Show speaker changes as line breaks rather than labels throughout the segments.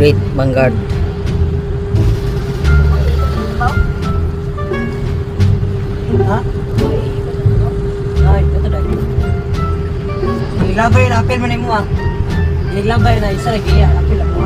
Great Vanguard.
Ha? Ay, ito dahil. Niglabay na apel man mo ah. Niglabay na isa lagi ya, apel ako.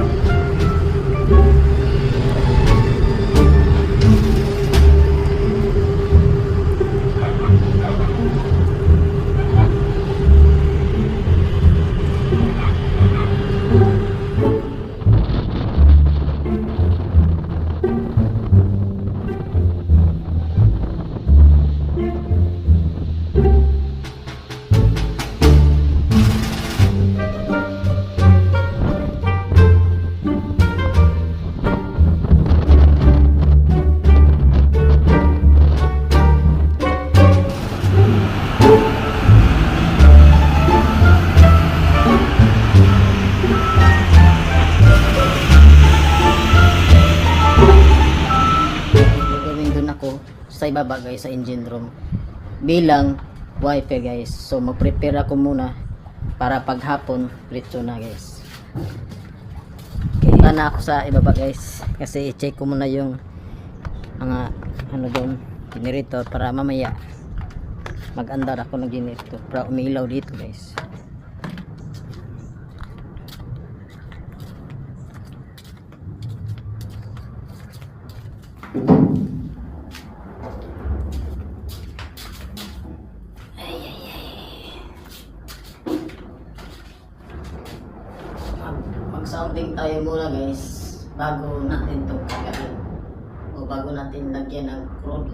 Sa engine room bilang wifi guys. So mag-prepare ako muna para paghapon pretso na guys. Punta na ako sa ibaba guys kasi i-check ko muna yung mga ano doon generator para mamaya mag-andar ako ng generator para umilaw dito guys. Mag-sounding tayo muna guys bago natin ito kagahin o bago natin lagyan ng crude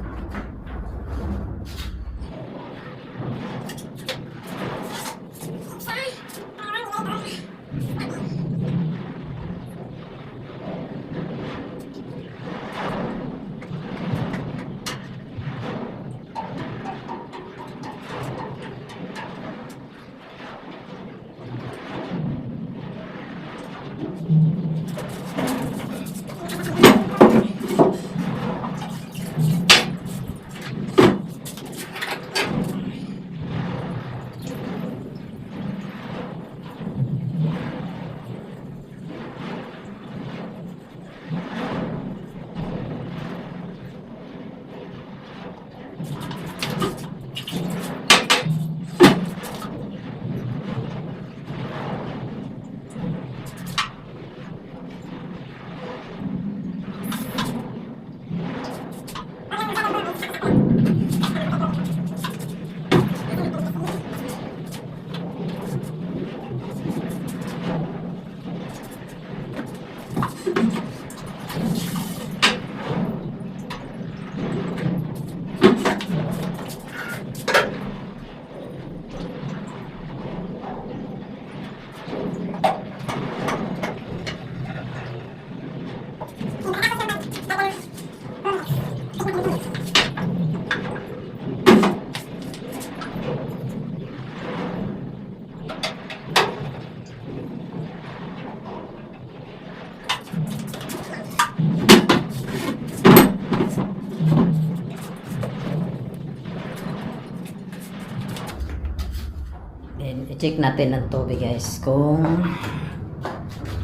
then i-check natin ang tubig guys kung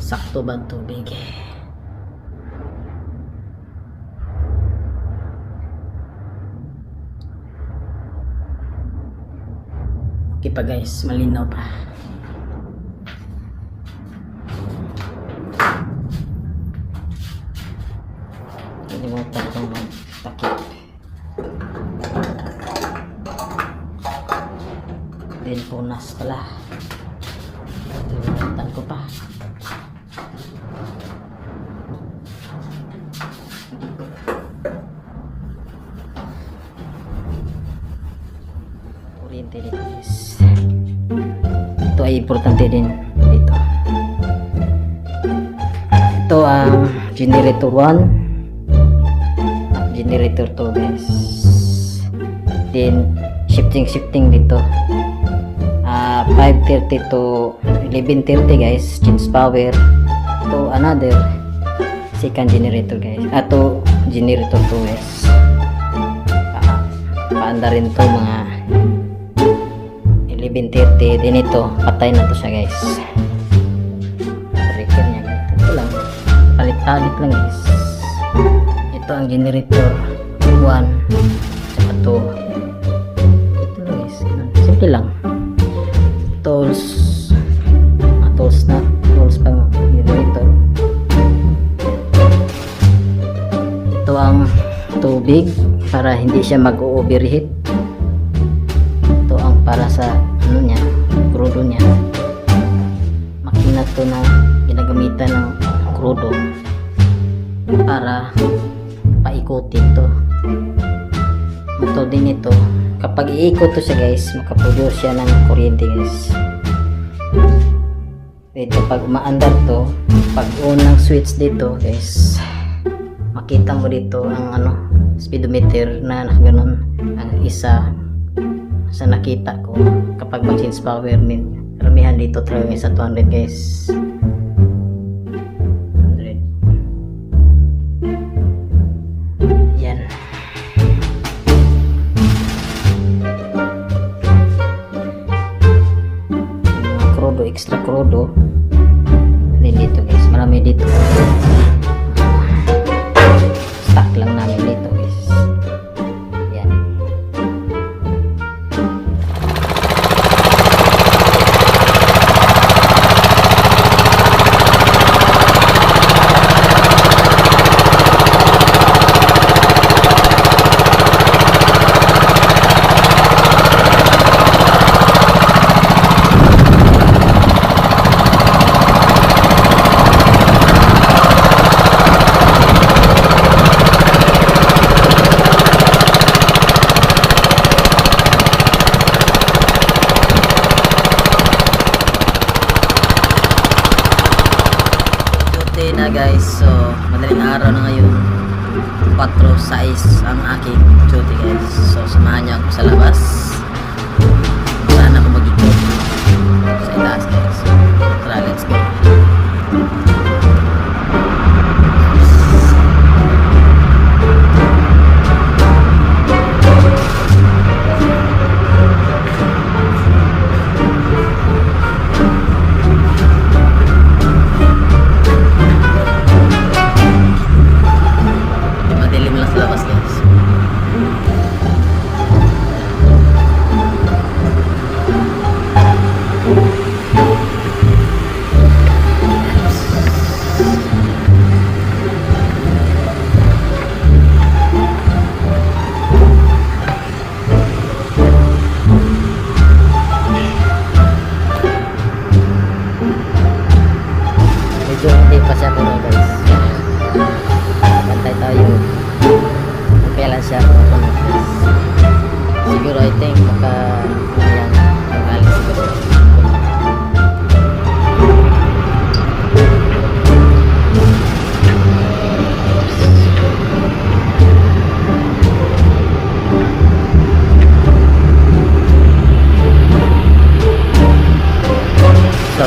sakto ba ang tubig okay pa guys malinaw pa Kalimutan kong magtakip. Din punas pala. Kalimutan ko pa. Kuryente. Ito ay importante din dito. Ito ang generator 1 generator 2 guys then shifting shifting dito 5.30 to 11.30 guys change power. To another second generator guys. Ato generator 2 guys. Ah, paanda rin to mga 11.30 din ito. Patay na to siya guys. Breaker niya ito lang. Talit lang guys. Ito ang generator. 1 tsaka 2 ito lang guys. Simple lang ito ang tubig para hindi siya mag-overheat. Ito ang para sa ano niya crudo niya. Makina to na ginagamitan ng crudo para paikutin to. Ito din ito. Kapag iikot to siya guys makaproduce siya ng kuryente guys. Ito pag umaandar to pag unang switch dito guys makita mo dito ang ano speedometer na nakaganon ang isa sa nakita ko kapag mag change power din karamihan dito talaga sa 200 guys. 100 yan. Yung mga crudo extra crudo din dito guys? Marami dito stock lang namin Assalamualaikum. Medyo hindi pa siya puno guys Pantay tayo. Kailan siya pupunod. Siguro I think baka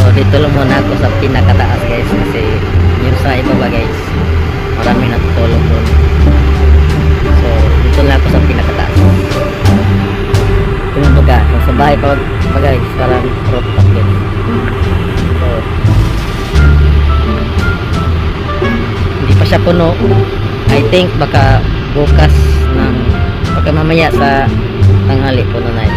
Dito lang muna ako sa pinakataas guys kasi yung sa ibaba guys marami natutulog doon. So dito lang ako sa pinakataas. Kung baga, kung sa bahay pa pa guys parang rooftop guys. So hindi pa siya puno. I think baka bukas ng baka mamaya sa tanghali puno na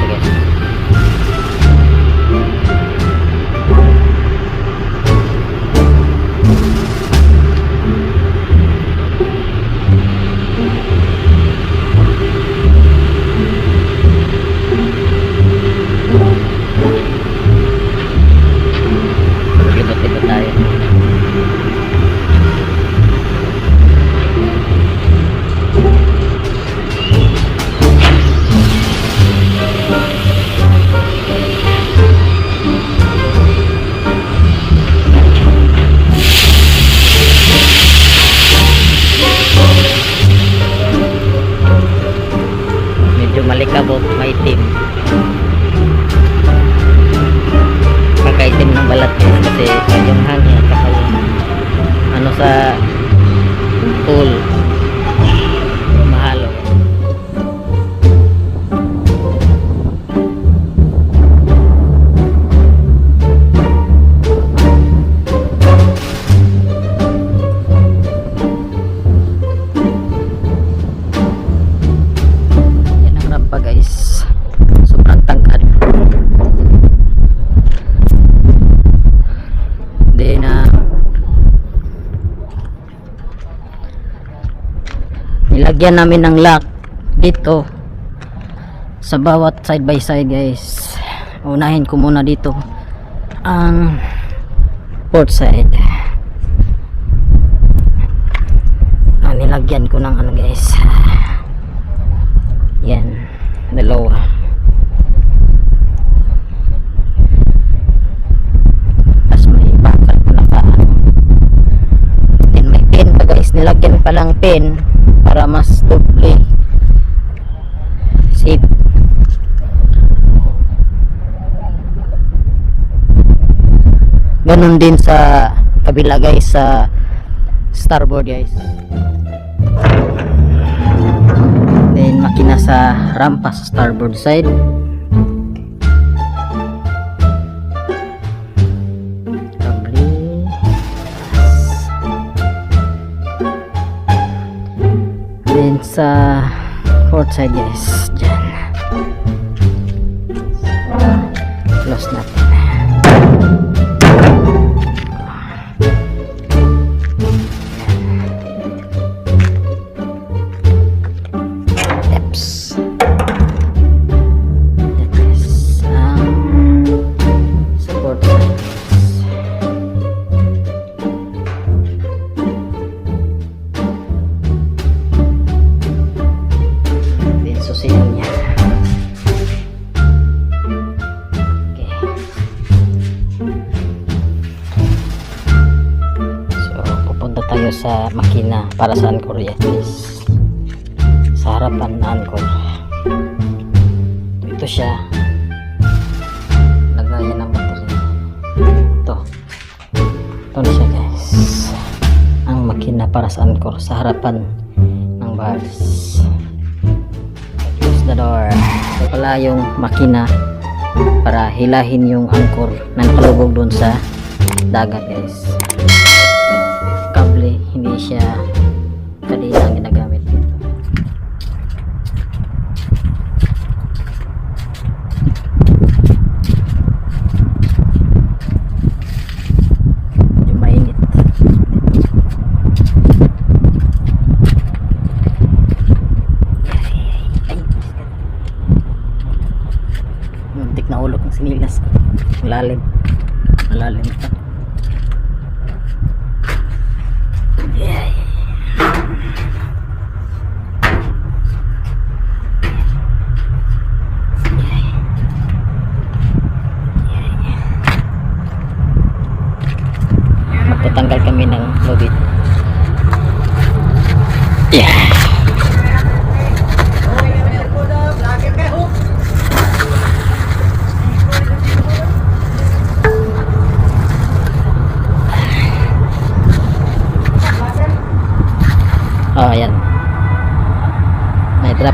nilagyan namin ng lock dito sa bawat side by side guys. Unahin ko muna dito ang port side. Ah, nilagyan ko ng ano guys. Yan dalawa. Nilagyan pa lang pin para mas doble. Safe ganun din sa kabila guys sa starboard guys. Then makina sa rampa sa starboard side side guys dyan para sa yan, guys sa harapan na anchor. Ito siya. Lagayan ng baterya ito. Ito na siya guys. Ang makina para sa anchor sa harapan ng bars. Close the door. Ito pala yung makina para hilahin yung anchor na nakalubog doon sa dagat guys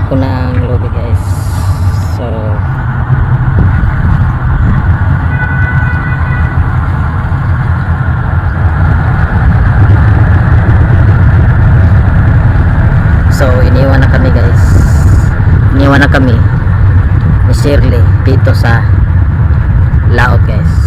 ko ng lobby guys so So, iniwan na kami guys. Iniwan na kami ni Shirley dito sa laot guys.